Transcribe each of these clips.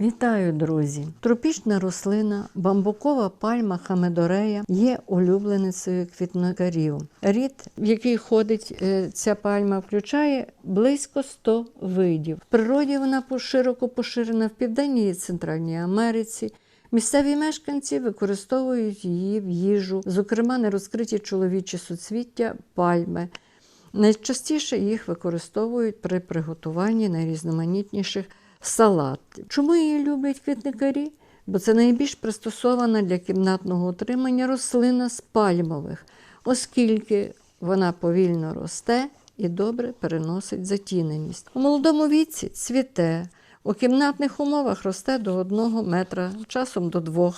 Вітаю, друзі! Тропічна рослина, бамбукова пальма хамедорея є улюбленицею квітникарів. Рід, в який ходить е, ця пальма, включає близько 100 видів. В природі вона широко поширена в Південній і Центральній Америці. Місцеві мешканці використовують її в їжу, зокрема нерозкриті чоловічі суцвіття пальми. Найчастіше їх використовують при приготуванні найрізноманітніших салатів. Чому її люблять квітникарі? Бо це найбільш пристосована для кімнатного утримання рослина з пальмових, оскільки вона повільно росте і добре переносить затіненість. У молодому віці цвіте, у кімнатних умовах росте до 1 метра, часом до 2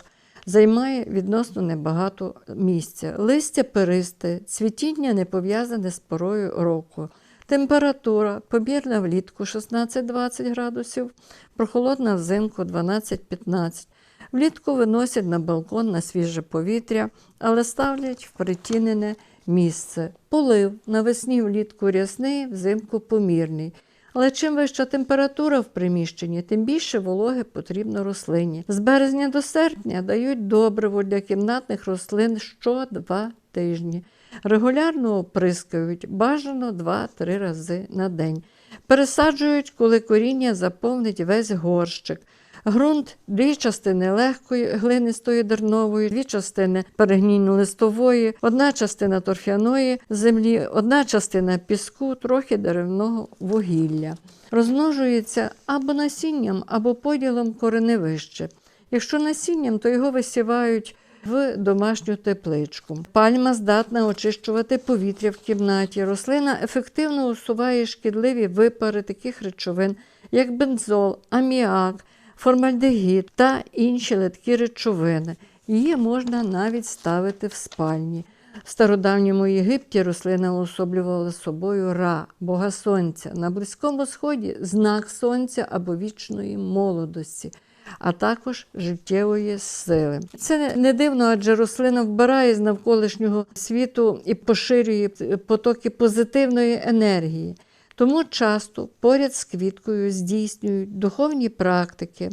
займає відносно небагато місця. Листя перисте, цвітіння не пов'язане з порою року. Температура помірна влітку 16-20 градусів, прохолодна взимку 12-15. Влітку виносять на балкон на свіже повітря, але ставлять в притінене місце. Полив навесні влітку рясний, взимку помірний. Але чим вища температура в приміщенні, тим більше вологи потрібно рослині. З березня до серпня дають добриво для кімнатних рослин що два тижні. Регулярно оприскають, бажано 2-3 рази на день. Пересаджують, коли коріння заповнить весь горщик. Ґрунт дві частини легкої глинистої дернової, дві частини перегнійно-листової, одна частина торфяної землі, одна частина піску, трохи деревного вугілля. Розмножується або насінням, або поділом кореневище. Якщо насінням, то його висівають в домашню тепличку. Пальма здатна очищувати повітря в кімнаті. Рослина ефективно усуває шкідливі випари таких речовин, як бензол, аміак, формальдегід та інші литкі речовини. Її можна навіть ставити в спальні. В стародавньому Єгипті рослина уособлювала собою ра, бога сонця, на Близькому Сході знак сонця або вічної молодості, а також життєвої сили. Це не- дивно, адже рослина вбирає з навколишнього світу і поширює потоки позитивної енергії. Тому часто поряд з квіткою здійснюють духовні практики.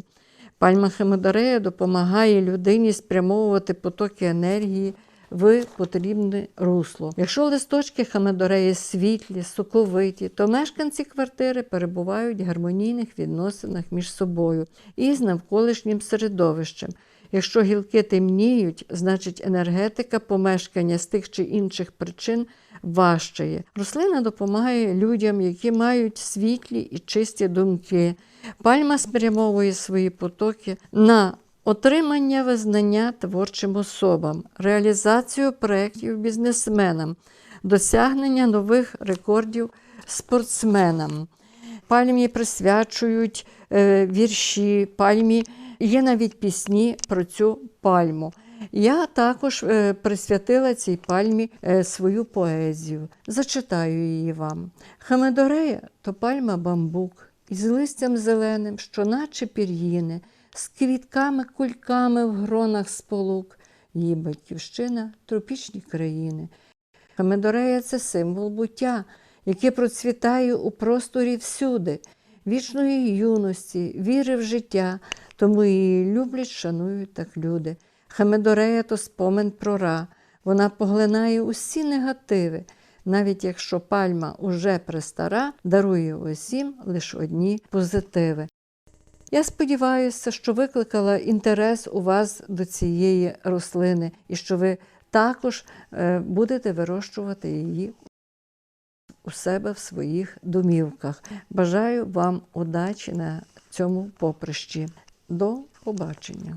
Пальма хемодарея допомагає людині спрямовувати потоки енергії в потрібне русло. Якщо листочки хамедореї світлі, соковиті, то мешканці квартири перебувають в гармонійних відносинах між собою і з навколишнім середовищем. Якщо гілки темніють, значить енергетика помешкання з тих чи інших причин важчає. Рослина допомагає людям, які мають світлі і чисті думки. Пальма спрямовує свої потоки на отримання визнання творчим особам, реалізацію проєктів бізнесменам, досягнення нових рекордів спортсменам. Пальмі присвячують е, вірші, пальмі є навіть пісні про цю пальму. Я також е, присвятила цій пальмі е, свою поезію. Зачитаю її вам. Хамедорея то пальма бамбук із листям зеленим, що наче пір'їни, з квітками, кульками в гронах сполук. Її батьківщина тропічні країни. Хамедорея це символ буття, яке процвітає у просторі всюди, вічної юності, віри в життя, тому її люблять, шанують так люди. Хамедорея то спомин про ра, вона поглинає усі негативи, навіть якщо пальма уже престара, дарує усім лише одні позитиви. Я сподіваюся, що викликала інтерес у вас до цієї рослини і що ви також е, будете вирощувати її у себе в своїх домівках. Бажаю вам удачі на цьому поприщі. До побачення!